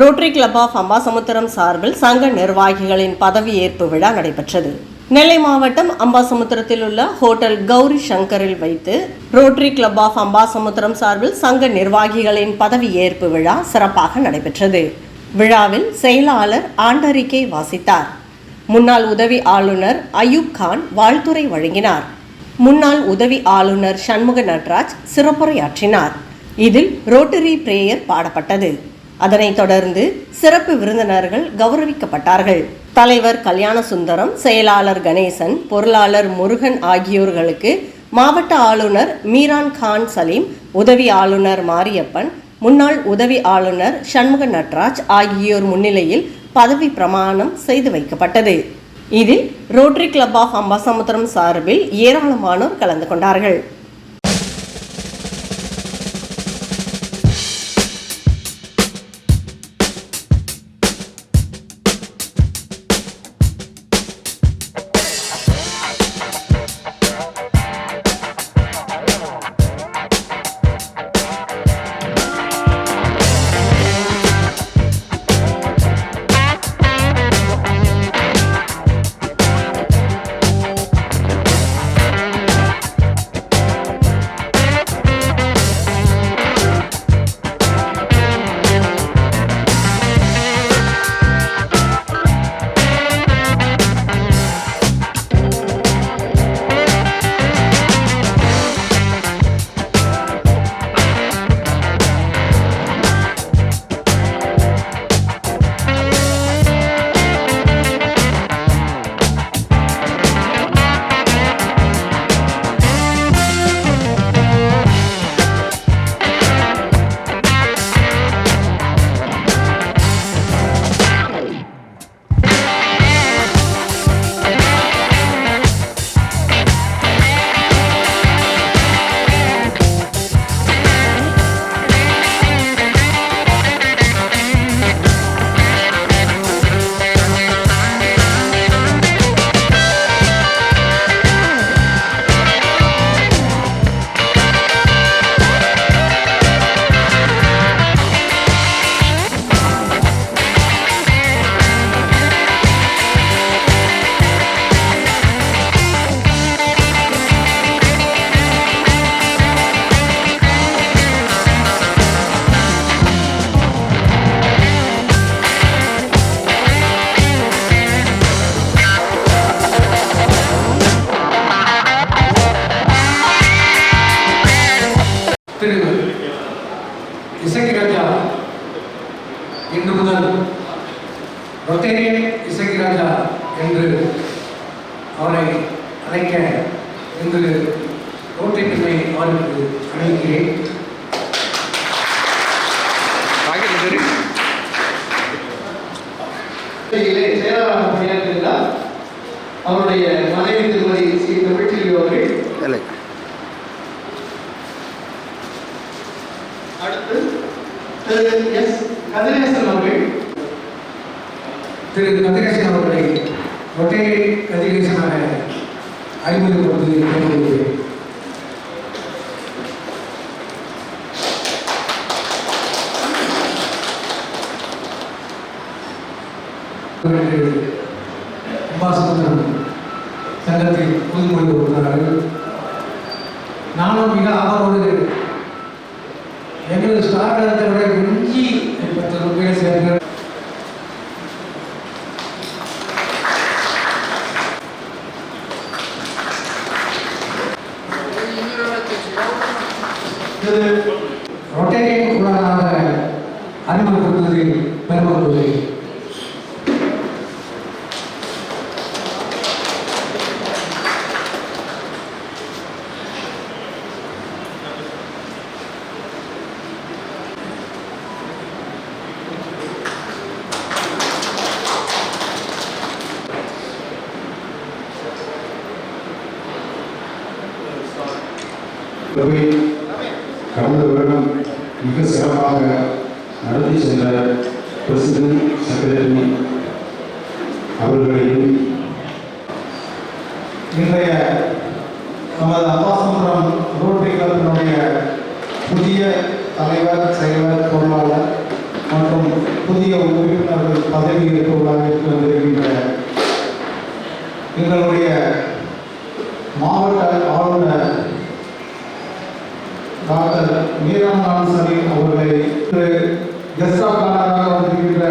Rotary club of Ambasamudram சார்பில் சங்க நிர்வாகிகளின் பதவியேற்பு விழா நடைபெற்றது. நெல்லை மாவட்டம் அம்பாசமுத்திரத்தில் உள்ள ஹோட்டல் கௌரி சங்கரில் வைத்து ரோட்டரி கிளப் ஆஃப் அம்பாசமுத்திரம் சார்பில் சங்க நிர்வாகிகளின் பதவியேற்பு விழா சிறப்பாக நடைபெற்றது. விழாவில் செயலாளர் ஆண்டறிக்கை வாசித்தார். முன்னாள் உதவி ஆளுநர் அயூப் கான் வாழ்த்துரை வழங்கினார். முன்னாள் உதவி ஆளுநர் சண்முக நட்ராஜ் சிறப்புரையாற்றினார். இதில் ரோட்டரி பிரேயர் பாடப்பட்டது. அதனைத் தொடர்ந்து சிறப்பு விருந்தினர்கள் கௌரவிக்கப்பட்டார்கள். தலைவர் கல்யாண சுந்தரம் செயலாளர் கணேசன் பொருளாளர் முருகன் ஆகியோர்களுக்கு மாவட்ட ஆளுநர் மீரான் கான் சலீம் உதவி ஆளுநர் மாரியப்பன் முன்னாள் உதவி ஆளுநர் சண்முக நட்ராஜ் ஆகியோர் முன்னிலையில் பதவி பிரமாணம் செய்து வைக்கப்பட்டது. இதில் ரோட்டரி கிளப் ஆஃப் அம்பாசமுத்திரம் சார்பில் ஏராளமானோர் கலந்து கொண்டார்கள். அழைக்க இன்று ரோட்டரி அவருக்கு அழைக்கிறேன் செயலாளராக பணியாற்றுகிறார் அவருடைய மனைவி திருமதி சி. தமிழ்ச்செல்வி அவர்கள். அடுத்து திரு எஸ். கதிரேசன் அவர்கள். திரு கதிரேசன் அவர்களை ரொட்டேரி கதிரேசனாக அறிமுகப்படுத்தி சங்கத்தில் புதுமொழி கொடுத்தார்கள் நானும் மிக ஆவலோடு எங்களது ஸ்டார் விட தொகை கடந்த வருடம் மிக சிறப்பாக நடத்தி சென்ற பிரசிடென்ட் செக்ரட்டரி அவர்களையும் இன்றைய நமது அம்மாசமுத்திரம் ரோட்டரி கிளப்பினுடைய புதிய தலைவர் செயலர் பொருளாளர் மற்றும் புதிய உறுப்பினர்கள் பதவியேற்பு விழாவிற்கு வந்திருக்கின்ற எங்களுடைய மாவட்ட ஆளுநர் டாக்டர் மீராமராம் சரி அவர்களை கெஸ்ட் ஆஃப் ஆனராக வந்திருக்கின்ற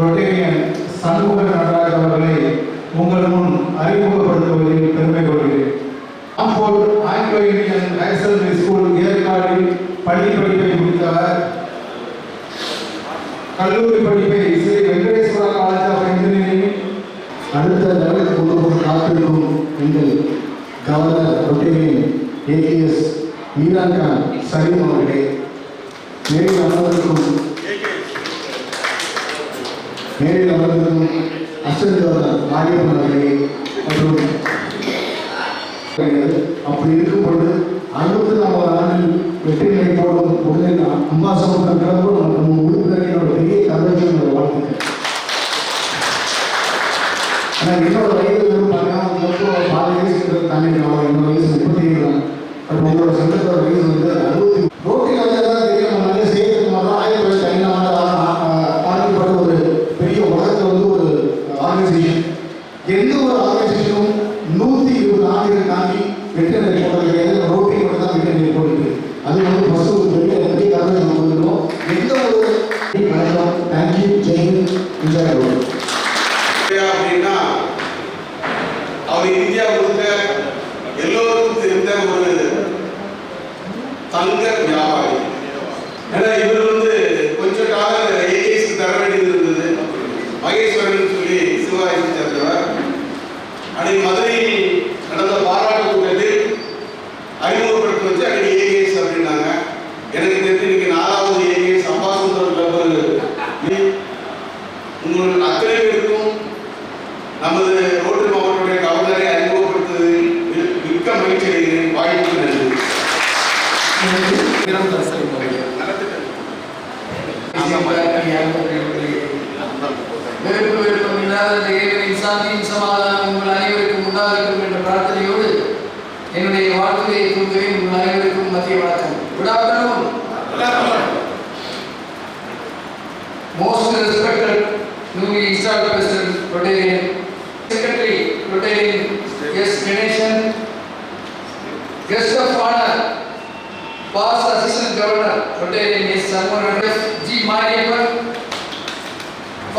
ரொட்டேரியன் சண்முக நடராஜ் அவர்களை உங்கள் முன் அறிமுகப்படுத்துவதில் பெருமை கொள்கிறேன். ஆம்போர்ட் ஆங்கிலோ இந்தியன் ஸ்கூல் ஏற்காடில் பள்ளி படிப்பை முடித்தவர் கல்லூரி படிப்பை Sri Venkateswara college of engineering. அடுத்த லெவலுக்கு கொண்டு போய் காத்திருக்கும் எங்கள் கவர்னர் ஏகேஎஸ் ஈரான்கா சலீம் அவர்களே நேரில் அமர்ந்திருக்கும் நேரில் அமர்ந்திருக்கும் அசந்தோதர் ஆரியப்பன் அவர்களே மற்றும் அப்படி இருக்கும்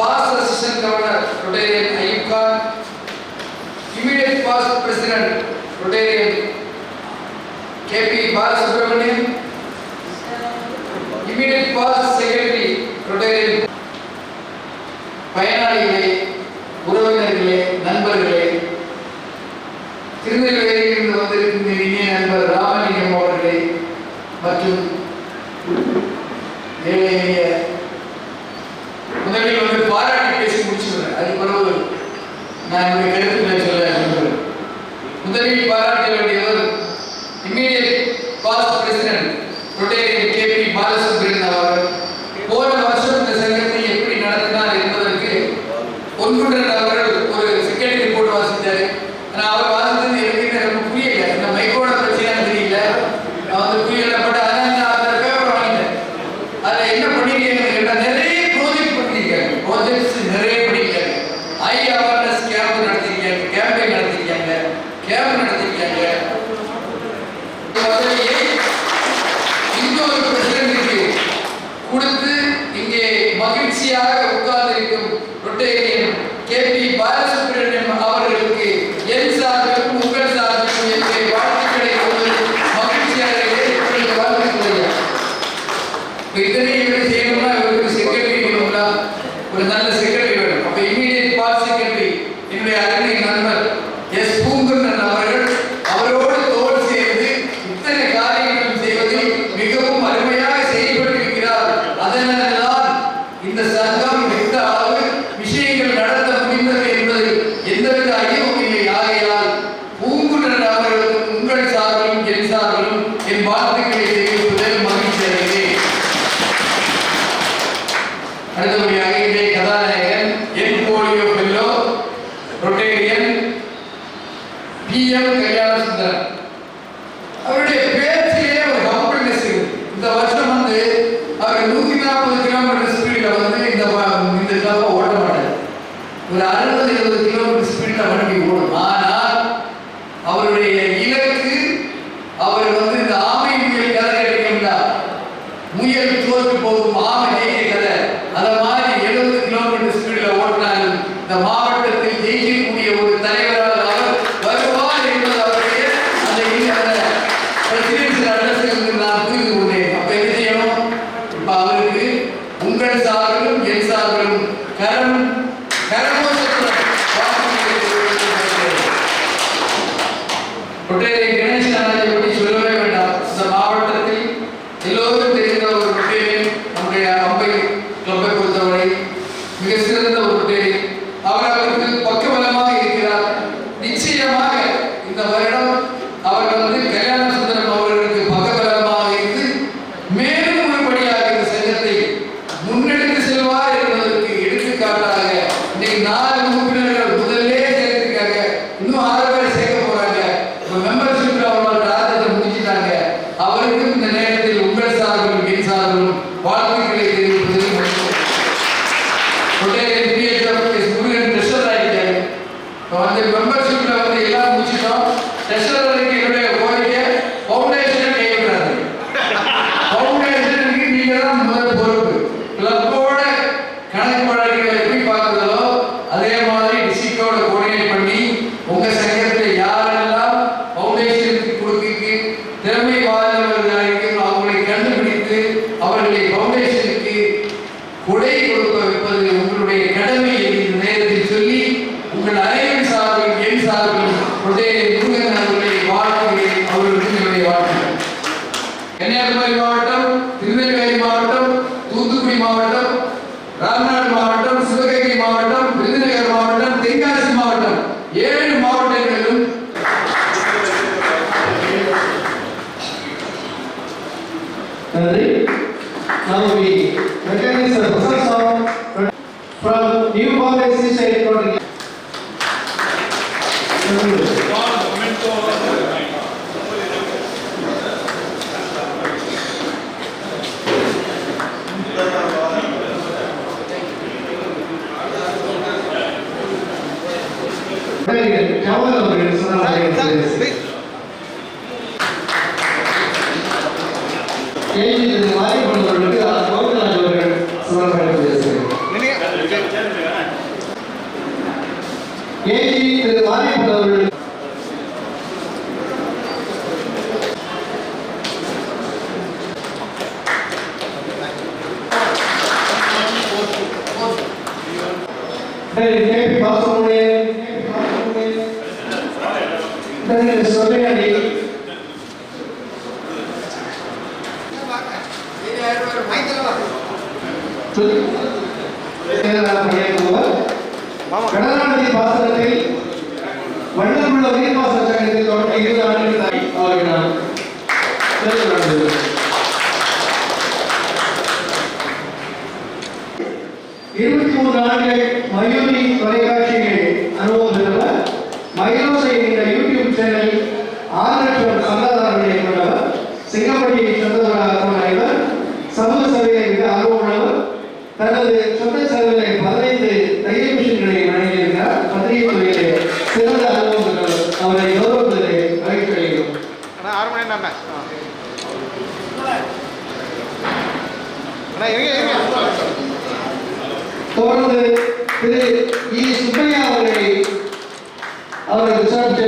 past assistant governor Rotarian Ayub Khan, immediate past president Rotarian KP Balasubramanian, immediate past secretary Rotarian Payanadi ஒன்றுடன் அவர்கள் में आए नहीं number the burden of our country கடலாநதி பாசனத்தில் வண்ணமுள்ள உயிர் பாசன சங்கத்தில் தொடர்ந்து இருபது ஆண்டுகள் ஆகினார். இருபத்தி மூன்று ஆண்டுகள் மயூரி தொடர்ந்து திரு இ. சுப்பையா அவர்களை அவர்கள் விசாரித்து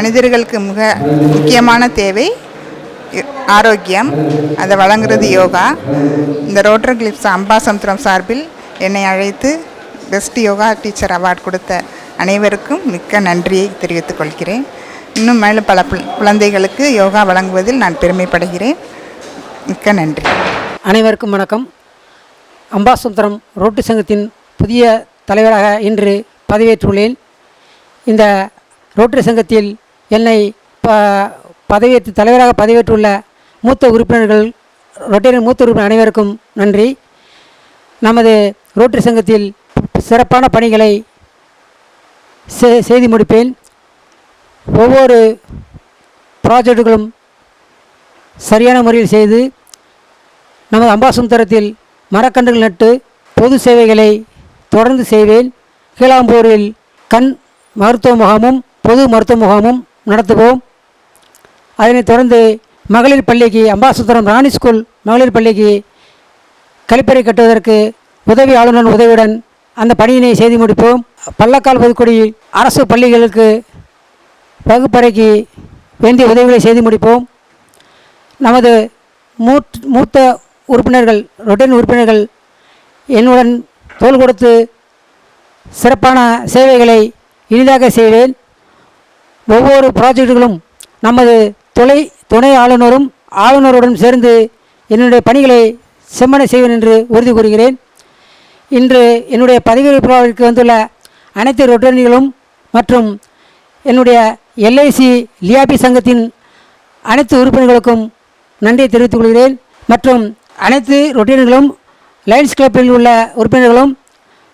மனிதர்களுக்கு மிக முக்கியமான தேவை ஆரோக்கியம். அதை வழங்குறது யோகா. இந்த ரோட்டர் கிளிப்ஸ் அம்பாசமுத்திரம் சார்பில் என்னை அழைத்து பெஸ்ட் யோகா டீச்சர் அவார்ட் கொடுத்த அனைவருக்கும் மிக்க நன்றியை தெரிவித்துக் கொள்கிறேன். இன்னும் மேலும் பல குழந்தைகளுக்கு யோகா வழங்குவதில் நான் பெருமைப்படுகிறேன். மிக்க நன்றி. அனைவருக்கும் வணக்கம். அம்பாசமுத்திரம் ரோட்டு சங்கத்தின் புதிய தலைவராக இன்று பதவியேற்றுள்ளேன். இந்த ரோட்டரி சங்கத்தில் என்னை ப பதவியேற்று தலைவராக பதவியேற்றுள்ள மூத்த உறுப்பினர்கள் ரொட்டேரியன் மூத்த உறுப்பினர் அனைவருக்கும் நன்றி. நமது ரோட்டரி சங்கத்தில் சிறப்பான பணிகளை செ- செய்து முடிப்பேன். ஒவ்வொரு ப்ராஜெக்டுகளும் சரியான முறையில் செய்து நமது அம்பாசுந்தரத்தில் மரக்கன்றுகள் நட்டு பொது சேவைகளை தொடர்ந்து செய்வேன். கீழாம்பூரில் கண் மருத்துவ முகாமும் பொது மருத்துவ முகாமும் நடத்துவோம். அதனைத் தொடர்ந்து மகளிர் பள்ளிக்கு அம்பாசுத்தரம் ராணி ஸ்கூல் மகளிர் பள்ளிக்கு கழிப்பறை கட்டுவதற்கு உதவி ஆளுநர் உதவியுடன் அந்த பணியினை செய்து முடிப்போம். பள்ளக்கால் புதுக்குடி அரசு பள்ளிகளுக்கு வகுப்பறைக்கு வேண்டிய உதவிகளை செய்து முடிப்போம். நமது மூத் மூத்த உறுப்பினர்கள் ரொட்டேன் உறுப்பினர்கள் என்னுடன் தோள் கொடுத்து சிறப்பான சேவைகளை இனிதாக செய்வேன். ஒவ்வொரு ப்ராஜெக்டுகளும் நமது துணை துணை ஆளுநரும் ஆளுநருடன் சேர்ந்து என்னுடைய பணிகளை செம்மனை செய்வேன் என்று உறுதி கூறுகிறேன். இன்று என்னுடைய பதவி விழாவிற்கு வந்துள்ள அனைத்து ரொட்டரிகளும் மற்றும் என்னுடைய எல்ஐசி லியாபி சங்கத்தின் அனைத்து உறுப்பினர்களுக்கும் நன்றியை தெரிவித்துக் கொள்கிறேன். மற்றும் அனைத்து ரொட்டீன்களும் லயன்ஸ் கிளப்பில் உள்ள உறுப்பினர்களும்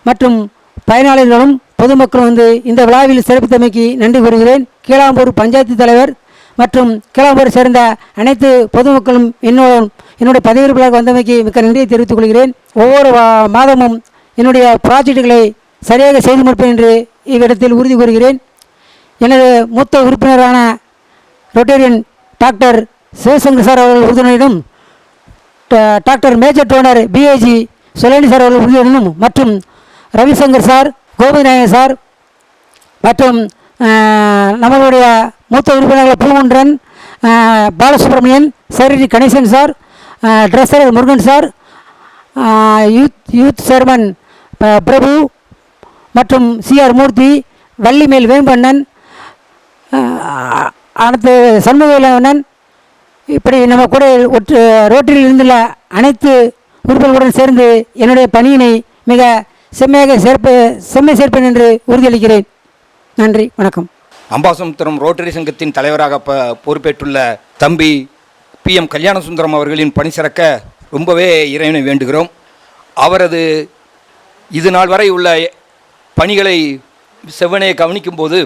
மற்றும் பயனாளர்களும் பொதுமக்கள் வந்து இந்த விழாவில் சிறப்பித்தமைக்கு நன்றி கூறுகிறேன். கீழாம்பூர் பஞ்சாயத்து தலைவர் மற்றும் கீழாம்பூரை சேர்ந்த அனைத்து பொதுமக்களும் என்னோட என்னுடைய பதவி வந்தமைக்கு மிக்க நன்றியை தெரிவித்துக் கொள்கிறேன். ஒவ்வொரு மாதமும் என்னுடைய ப்ராஜெக்டுகளை சரியாக செய்து முடிப்பேன் என்று இவ்விடத்தில் உறுதி கூறுகிறேன். எனது மூத்த உறுப்பினரான ரொட்டேரியன் டாக்டர் சிவசங்கர் சார் அவர்கள் உறுதுணையிடும் டாக்டர் மேஜர் டோனர் பிஏஜி சுலேனி சார் அவர்கள் உறுதியுடனும் மற்றும் ரவிசங்கர் சார் கோபிநாயகன் சார் மற்றும் நம்மளுடைய மூத்த உறுப்பினர்கள் பூங்குன்றன் பாலசுப்ரமணியன் சரி Ganesan sir treasurer Murugan sir youth youth chairman ப- பிரபு மற்றும் சிஆர் மூர்த்தி வள்ளிமேல் வேம்பண்ணன் அஹ், அடுத்து சண்முகவேலவண்ணன் இப்படி நம்ம கூட ஒற்று ரோட்டில் இருந்துள்ள அனைத்து உறுப்பினர்களுடன் சேர்ந்து என்னுடைய பணியினை மிக செம்மையாக சிறப்பு செம்மை சேர்ப்பேன் என்று உறுதியளிக்கிறேன். நன்றி வணக்கம். அம்பாசமுத்திரம் ரோட்டரி சங்கத்தின் தலைவராக ப பொறுப்பேற்றுள்ள தம்பி பி. எம். கல்யாணசுந்தரம் அவர்களின் பணி சிறக்க ரொம்பவே இறைவனை வேண்டுகிறோம். அவரது இது நாள் வரை உள்ள பணிகளை செவ்வனே கவனிக்கும்போது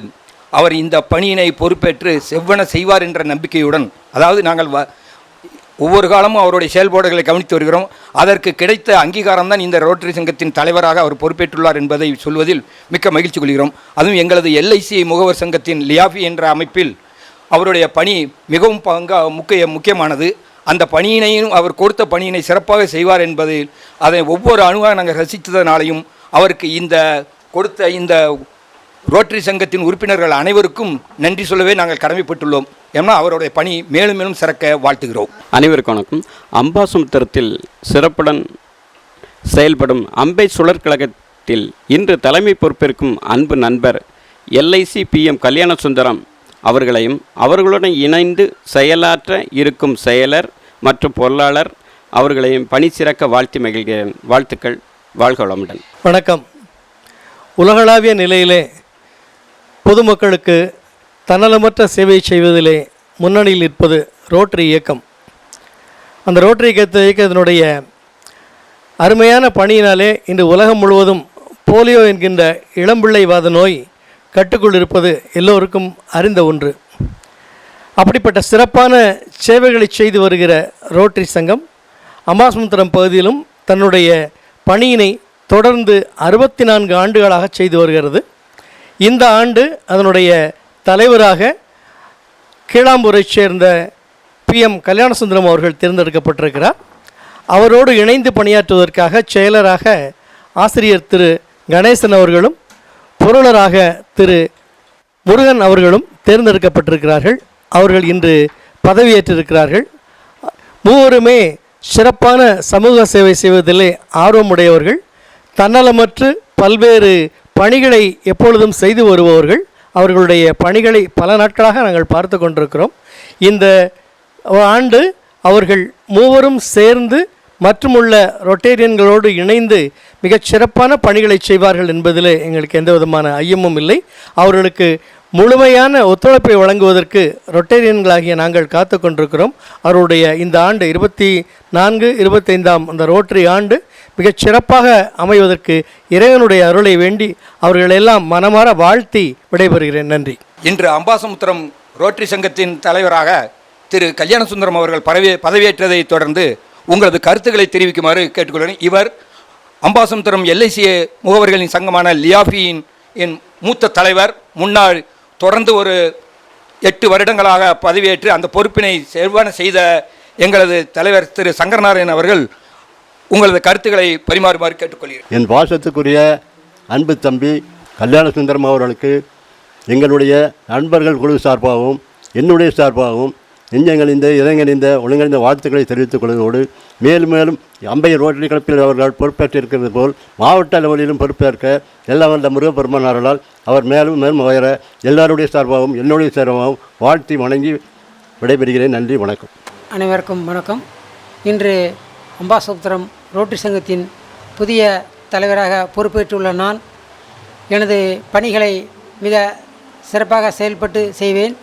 அவர் இந்த பணியினை பொறுப்பேற்று செவ்வன செய்வார் என்ற நம்பிக்கையுடன் அதாவது நாங்கள் வ ஒவ்வொரு காலமும் அவருடைய செயல்பாடுகளை கவனித்து வருகிறோம். அதற்கு கிடைத்த அங்கீகாரம் தான் இந்த ரோட்டரி சங்கத்தின் தலைவராக அவர் பொறுப்பேற்றுள்ளார் என்பதை சொல்வதில் மிக்க மகிழ்ச்சி கொள்கிறோம். அதுவும் எங்களது எல்ஐசி முகவர் சங்கத்தின் லியாஃபி என்ற அமைப்பில் அவருடைய பணி மிகவும் பங்கா முக்கிய முக்கியமானது. அந்த பணியினையும் அவர் கொடுத்த பணியினை சிறப்பாக செய்வார் என்பதில் அதை ஒவ்வொரு அணுவாக நாங்கள் ரசித்ததனாலையும் அவருக்கு இந்த கொடுத்த இந்த ரோட்டரி சங்கத்தின் உறுப்பினர்கள் அனைவருக்கும் நன்றி சொல்லவே நாங்கள் கடமைப்பட்டுள்ளோம். ஏன்னா அவருடைய பணி மேலும் மேலும் சிறக்க வாழ்த்துகிறோம். அனைவருக்கும் வணக்கம். அம்பாசமுத்திரத்தில் சிறப்புடன் செயல்படும் அம்பை சுழற்கழகத்தில் இன்று தலைமை பொறுப்பேற்கும் அன்பு நண்பர் எல்ஐசி பிஎம் கல்யாண சுந்தரம் அவர்களையும் அவர்களுடன் இணைந்து செயலாற்ற இருக்கும் செயலர் மற்றும் பொருளாளர் அவர்களையும் பணி சிறக்க வாழ்த்தி மகிழ்கிறேன். வாழ்த்துக்கள். வாழ்க வளமுடன். வணக்கம். உலகளாவிய நிலையிலே பொதுமக்களுக்கு தன்னலமற்ற சேவை செய்வதிலே முன்னணியில் இருப்பது ரோட்டரி இயக்கம். அந்த ரோட்டரி இயக்கத்தை இயக்கத்தினுடைய அருமையான பணியினாலே இன்று உலகம் முழுவதும் போலியோ என்கின்ற இளம்பிள்ளைவாத நோய் கட்டுக்குள் இருப்பது எல்லோருக்கும் அறிந்த ஒன்று. அப்படிப்பட்ட சிறப்பான சேவைகளை செய்து வருகிற ரோட்டரி சங்கம் அமாஸ்முத்திரம் பகுதியிலும் தன்னுடைய பணியினை தொடர்ந்து அறுபத்தி நான்கு ஆண்டுகளாக செய்து வருகிறது. இந்த ஆண்டு அதனுடைய தலைவராக கீழாம்பூரைச் சேர்ந்த பிஎம் கல்யாணசுந்தரம் அவர்கள் தேர்ந்தெடுக்கப்பட்டிருக்கிறார். அவரோடு இணைந்து பணியாற்றுவதற்காக செயலராக ஆசிரியர் திரு. கணேசன் அவர்களும் பொருளராக திரு. முருகன் அவர்களும் தேர்ந்தெடுக்கப்பட்டிருக்கிறார்கள். அவர்கள் இன்று பதவியேற்றிருக்கிறார்கள். மூவருமே சிறப்பான சமூக சேவை செய்வதிலே ஆர்வமுடையவர்கள். தன்னலமற்று பல்வேறு பணிகளை எப்பொழுதும் செய்து வருபவர்கள். அவர்களுடைய பணிகளை பல நாட்களாக நாங்கள் பார்த்து கொண்டிருக்கிறோம். இந்த ஆண்டு அவர்கள் மூவரும் சேர்ந்து மற்றுமுள்ள ரொட்டேரியன்களோடு இணைந்து மிகச் சிறப்பான பணிகளை செய்வார்கள் என்பதில் எங்களுக்கு எந்த விதமான ஐயமும் இல்லை. அவர்களுக்கு முழுமையான ஒத்துழைப்பை வழங்குவதற்கு ரொட்டேரியன்களாகிய நாங்கள் காத்து கொண்டிருக்கிறோம். அவருடைய இந்த ஆண்டு இருபத்தி நான்கு இருபத்தைந்தாம் அந்த ரோட்டரி ஆண்டு மிகச் சிறப்பாக அமைவதற்கு இறைவனுடைய அருளை வேண்டி அவர்களெல்லாம் மனமாற வாழ்த்தி விடைபெறுகிறேன். நன்றி. இன்று அம்பாசமுத்திரம் ரோட்டரி சங்கத்தின் தலைவராக திரு கல்யாணசுந்தரம் அவர்கள் பதவி பதவியேற்றதைத் தொடர்ந்து உங்களது கருத்துக்களை தெரிவிக்குமாறு கேட்டுக்கொள்கிறேன். இவர் அம்பாசமுத்திரம் எல்ஐசி முகவர்களின் சங்கமான லியாஃபியின் என் மூத்த தலைவர். முன்னாள் தொடர்ந்து ஒரு எட்டு வருடங்களாக பதவியேற்று அந்த பொறுப்பினை செவ்வான செய்த எங்களது தலைவர் திரு சங்கரநாராயணன் அவர்கள் உங்களது கருத்துக்களை பரிமாறுமாறு கேட்டுக்கொள்கிறேன். என் பாசத்துக்குரிய அன்பு தம்பி கல்யாண சுந்தரம் அவர்களுக்கு எங்களுடைய நண்பர்கள் குழு சார்பாகவும் என்னுடைய சார்பாகவும் நெஞ்சங்கணிந்த இதங்கணிந்த ஒழுங்கணிந்த வாழ்த்துக்களை தெரிவித்துக் கொள்வதோடு மேலும் மேலும் அம்பை ரோட்டரி கிளப்பில் அவர்கள் பொறுப்பேற்றிருக்கிறது போல் மாவட்ட லெவலிலும் பொறுப்பேற்க எல்லாம் வந்த முருகப்பெருமானார்களால் அவர் மேலும் மேலும் உயர எல்லாருடைய சார்பாகவும் என்னுடைய சார்பாகவும் வாழ்த்தி வணங்கி விடைபெறுகிறேன். நன்றி வணக்கம். அனைவருக்கும் வணக்கம். இன்று அம்பாசமுத்திரம் ரோட்டரி சங்கத்தின் புதிய தலைவராக பொறுப்பேற்றுள்ள நான் எனது பணிகளை மிக சிறப்பாக செயல்பட்டு செய்வேன்.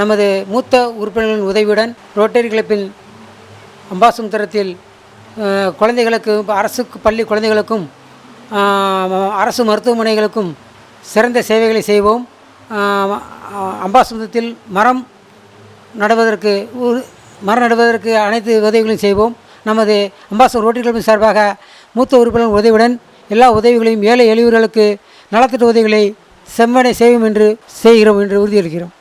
நமது மூத்த உறுப்பினர்களின் உதவியுடன் ரோட்டரி கிளப்பின் அம்பாசுந்தரத்தில் குழந்தைகளுக்கு அரசு பள்ளி குழந்தைகளுக்கும் அரசு மருத்துவமனைகளுக்கும் சிறந்த சேவைகளை செய்வோம். அம்பாசுந்தரத்தில் மரம் நடுவதற்கு மரம் நடுவதற்கு அனைத்து உதவிகளையும் செய்வோம். நமது அம்பாசர் ரோட்டரி கிளப்பின் சார்பாக மூத்த உறுப்பினர் உதவியுடன் எல்லா உதவிகளையும் ஏழை எளியவர்களுக்கு நலத்திட்ட உதவிகளை செம்மனை செய்வோம் என்று செய்கிறோம் என்று உறுதியளிக்கிறோம்.